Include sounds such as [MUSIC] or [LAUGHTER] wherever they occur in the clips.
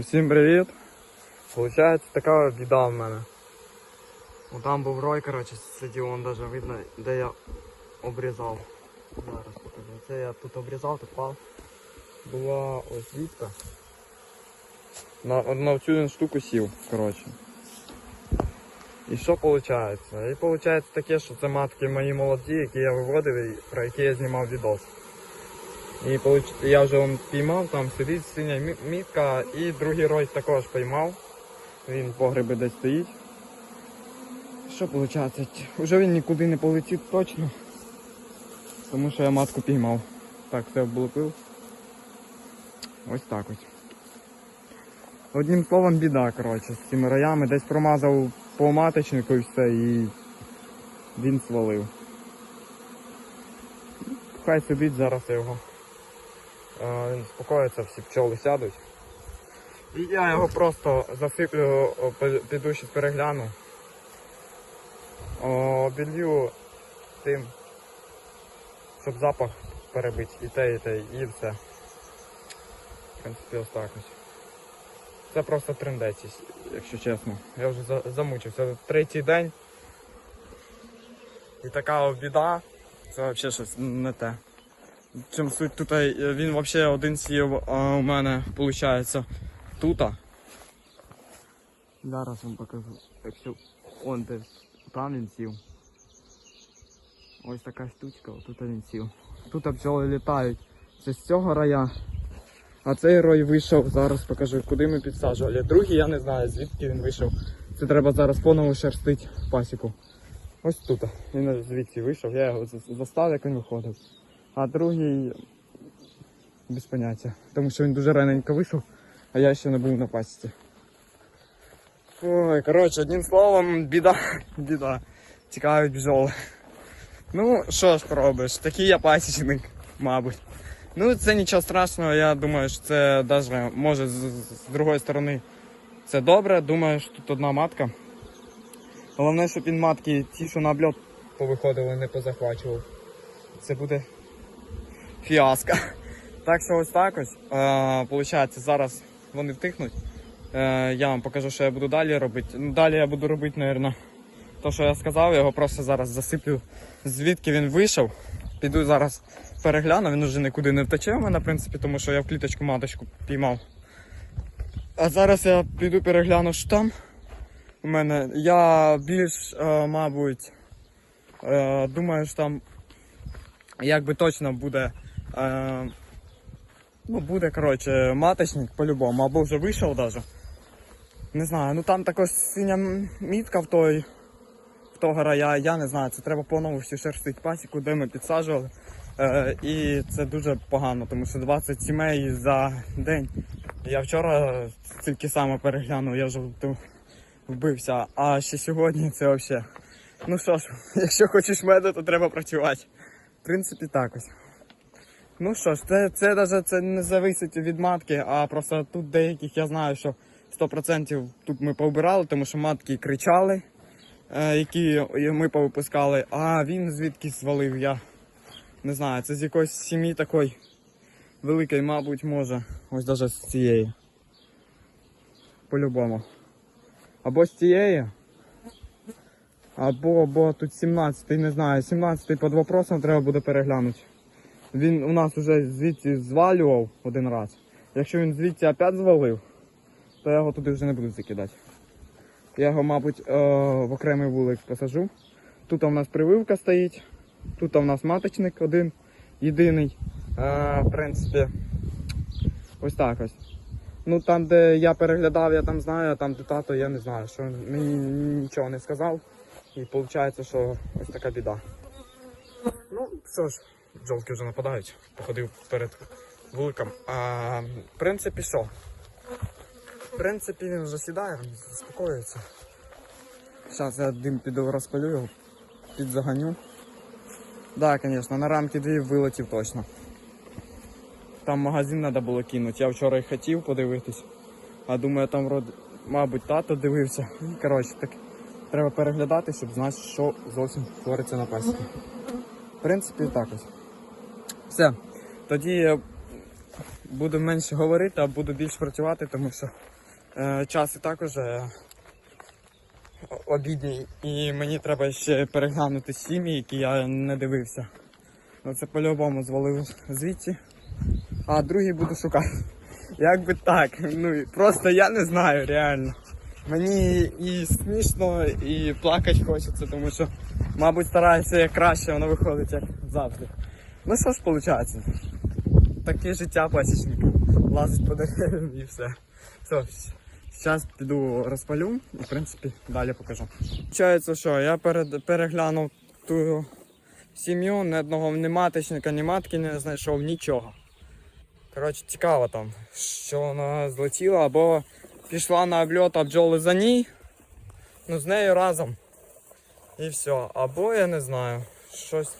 Всім привіт! Получається така біда в мене. Там був рой, коротше, сидів, он даже видно, де я обрізав. Зараз покажу. Це я тут обрізав, тут впав. Була ось вітка. На, на цю штуку сів, коротше. І що виходить? І виходить таке, що це матки мої молоді, які я виводив і про які я знімав відос. І я вже он піймав, там сидить синя мітка, і другий рой також поймав. Він в погребі десь стоїть. Що виходить? Уже він нікуди не полетить точно. Тому що я матку піймав. Так, все облупив. Ось так ось. Одним словом, біда, коротше, з цими роями. Десь промазав по маточнику і все, і він свалив. Хай сидить зараз його. Він спокоїться, всі пчоли сядуть. І я його просто засиплю, піду ще перегляну. Білью тим, щоб запах перебити і те, і те, і все. В принципі, ось. Це просто трендець, якщо чесно. Я вже за- замучився. Третій день. І така біда. Це взагалі щось не те. Чим суть тут е, він взагалі один сів а у мене виходить тут. Зараз вам покажу. Якщо он де там він сів. Ось така штучка, тут він сів. Тут бджоли літають. Це з цього рая. А цей рой вийшов, зараз покажу, куди ми підсаджували. Другий я не знаю, звідки він вийшов. Це треба зараз понову шерстити пасіку. Ось тут. Він звідси вийшов, я його за- застав, як він виходив. А другий без поняття. Тому що він дуже раненько вийшов, а я ще не був на пасіці. Ой, коротше, одним словом, біда, [LAUGHS] біда. Цікавить бджоли. Ну, що ж поробиш, такий я пасічник, мабуть. Ну, це нічого страшного, я думаю, що це навіть може з, з другої сторони це добре. Думаю, що тут одна матка. Головне, щоб він матки ті, що на обльот повиходили, не позахвачував. Це буде фіаско. Так що ось так ось. Е, Получається, зараз вони втихнуть. Е, я вам покажу, що я буду далі робити. Ну, далі я буду робити, мабуть, то, що я сказав, його просто зараз засиплю, звідки він вийшов. Піду зараз перегляну, він уже нікуди не втече в мене, в принципі, тому що я в кліточку маточку піймав. А зараз я піду перегляну, що там у мене. Я більш, е, мабуть, е, думаю, що там якби точно буде. Е, ну, буде, коротше, маточник по-любому, або вже вийшов даже. Не знаю, ну там також синя мітка в той. В того рая, я не знаю, це треба по-нову всю шерстить пасіку, де ми підсаджували. Е, і це дуже погано, тому що 20 сімей за день. Я вчора тільки саме переглянув, я вже вбився. А ще сьогодні це взагалі. Ну що ж, [LAUGHS] якщо хочеш меду, то треба працювати. В принципі, так ось. Ну що ж, це, це навіть це не зависить від матки, а просто тут деяких я знаю, що 100% тут ми повбирали, тому що матки кричали, е, які ми повипускали, а він звідки звалив, я не знаю, це з якоїсь сім'ї такої великої, мабуть, може. Ось навіть з цієї. По-любому. Або з цієї. Або, або тут 17-й, не знаю, 17-й під вопросом треба буде переглянути. Він у нас вже звідси звалював один раз. Якщо він звідси опять звалив, то я його туди вже не буду закидати. Я його, мабуть, е, в окремий вулик посажу. Тут у нас прививка стоїть, тут у нас маточник один, єдиний. Е, в принципі, ось так ось. Ну там, де я переглядав, я там знаю, а там де тато, я не знаю, що мені нічого не сказав. І виходить, що ось така біда. Ну, що ж, бджолки вже нападають. Походив перед вуликом. А, в принципі, що? В принципі, він вже сідає, заспокоюється. Зараз я дим піду розпалю його, підзаганю. Так, да, звісно, на рамки дві вилетів точно. Там магазин треба було кинути. Я вчора і хотів подивитись. А думаю, там мабуть, тато дивився. Ну, Коротше, так треба переглядати, щоб знати, що зовсім твориться на пасіці. В принципі, так ось. Все. Тоді буду менше говорити, а буду більше працювати, тому що е, час і так уже обідній. І мені треба ще переглянути сім'ї, які я не дивився. Ну це по-любому звалив звідси. А другий буду шукати. Як би так. Ну просто я не знаю, реально. Мені і смішно, і плакати хочеться, тому що, мабуть, стараюся як краще, воно виходить як завжди. Ну що ж виходить? Таке життя пасічника. Лазить по деревам і все. Все, зараз піду розпалю і, в принципі, далі покажу. Получається, що я перед, переглянув ту сім'ю, ні одного ні маточника, ні матки не знайшов нічого. Коротше, цікаво там, що вона злетіла, або пішла на обльот, а бджоли за ній, ну з нею разом. І все. Або я не знаю, щось,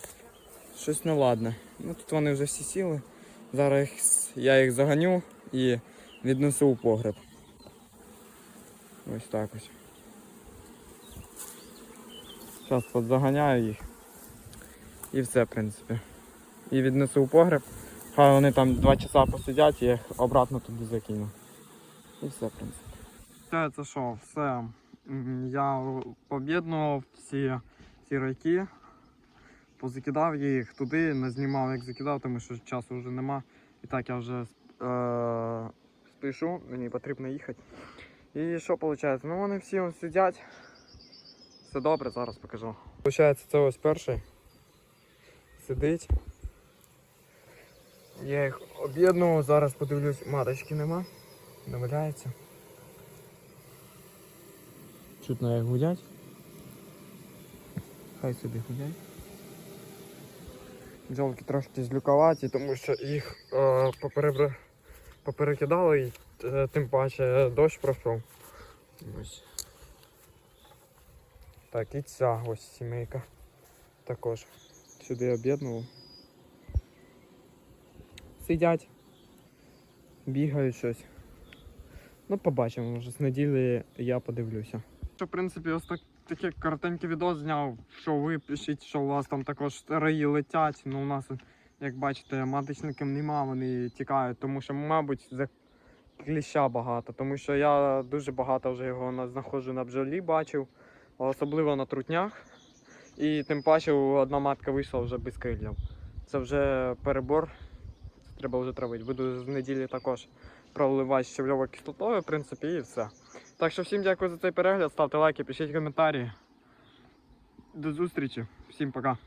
щось неладне. Ну тут вони вже всі сіли. Зараз я їх заганю і віднесу у погреб. Ось так ось. Зараз подзаганяю їх. І все, в принципі. І віднесу у погреб. Хай вони там два часа посидять, я їх обратно туди закину. І все, в принципі. Це що, все. Я пооб'єднував всі ці райки, позакидав я їх туди, не знімав, як закидав, тому що часу вже нема. І так я вже е- спішу, мені потрібно їхати. І що виходить? Ну вони всі ось сидять. Все добре, зараз покажу. Получається, це ось перший. Сидить. Я їх об'єднував, зараз подивлюсь, маточки нема. Не валяється. Чутно як гудять. Хай собі гудять. Бджолки трошки злюкуваті, тому що їх е, поперебр... поперекидали і е, тим паче дощ пройшов. Так, і ця ось сімейка. Також сюди об'єднував. Сидять, бігають щось. Ну, побачимо, може з неділі я подивлюся. В принципі, ось так, таке коротеньке відео зняв, що ви пишіть, що у вас там також раї летять. Ну, у нас, як бачите, маточників нема, вони тікають, тому що, мабуть, за кліща багато. Тому що я дуже багато вже його знаходжу на бджолі, бачив, особливо на трутнях. І тим паче одна матка вийшла вже без крилів. Це вже перебор. Треба вже травити. Буду з неділі також проливати щавльовою кислотою, в принципі, і все. Так що всім дякую за цей перегляд. Ставте лайки, пишіть коментарі. До зустрічі. Всім пока.